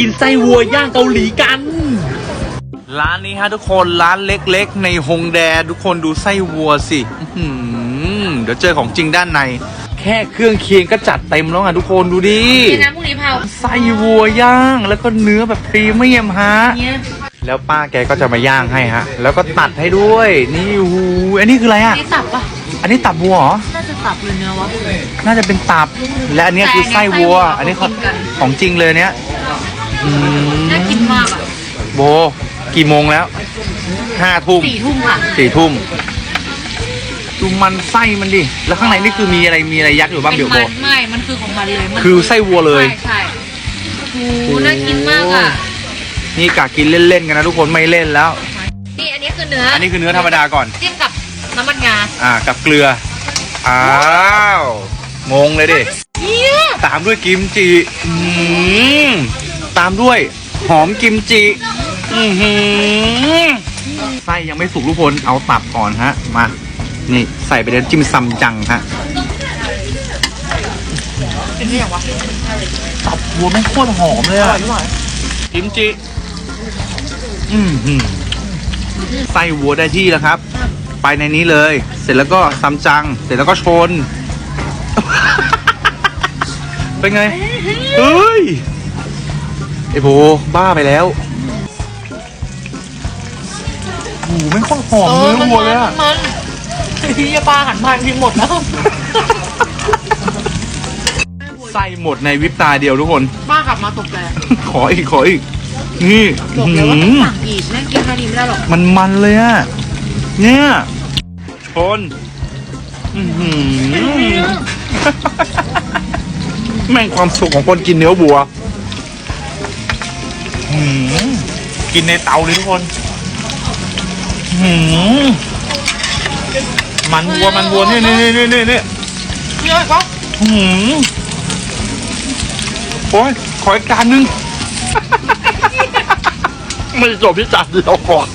กินไส้วัวย่างเกาหลีกัน ร้านนี้ฮะทุกคนร้านเล็กๆ ในฮงแด ทุกคนดูไส้วัวสิอื้อหือเดี๋ยวเจอของจริงด้านใน แค่เครื่องเคียงก็จัดเต็มแล้วอะทุกคนดูดิ นี่นะพรุ่งนี้เผาไส้วัวย่างแล้วก็เนื้อแบบพรีเมียมฮะ เนี่ยแล้วป้าแกก็จะมาย่างให้ฮะ แล้วก็ตัดให้ด้วย นี่หูอันนี้คืออะไรอะ นี่ตับปะอันนี้ตับวัวเหรอ น่าจะตับหรือเนื้อวะ น่าจะเป็นตับ และอันเนี้ยคือไส้วัว อันนี้เขาของจริงเลยเนี้ยอืม น่ากินมากอะโบ กี่โมงแล้วห้าทุ่มสี่ทุ่มค่ะสี่ทุ่มดูมันไส้มันดิ แล้วข้างในนี่คือมีอะไรมีอะไรยัดอยู่บ้างเป็นเดี๋ยวโบมันไม่ มันคือของมันเลยมันคือไส้วัวเลย ใช่ใช่โอ้โหน่ากินมากอะ นี่กะกินเล่นๆกันนะทุกคนไม่เล่นแล้ว นี่อันนี้คือเนื้ออัอันนี้คือเนื้อธรรมดาก่อน จิ้มกับน้ำมันงาอ่า กับเกลือ อ้าว งงเลยดิเนี่ยตามด้วยกิมจิอืม ตามด้วย หอมกิมจิอือหือไส้ยังไม่สุกทุกคนเอาตับก่อนฮะ มา นี่ใส่ไปเดี๋ยวจิ้มซัมจังฮะเป็นที่อย่างวะตับวัวไม่งโคตรหอมเลยอะกิมจิอืมหืมไส้วัวได้ที่แล้วครับ ไปในนี้เลย เสร็จแล้วก็ซัมจัง เสร็จแล้วก็ชน เป็นไง เฮ้ย ไอโบบ้าไปแล้วโอ้โหไม่งโคตรหอมเนื้อวัวเลยอะมันพี่ปลาหันมาทีหมดแล้วไส้หมดในวิบตาเดียวทุกคน ป้ากลับมาตกแตกขออีกขออีก นี่บอกเลยว่าต้องสั่งอีกแม่งกินแค่นี้ไม่ได้หรอก มันมันเลยอะเนี่ยชนอื้อหือแม่งความสุขของคนกินเนื้อวัวอื้อ หือกินในเตาเลยทุกคนหืมันวัวมันวัวนี่นี่นี่นี่นี่เยอะปะหืมโอ้ยขออีกจานหนึง ไม่จบที่จานเดียวก่อน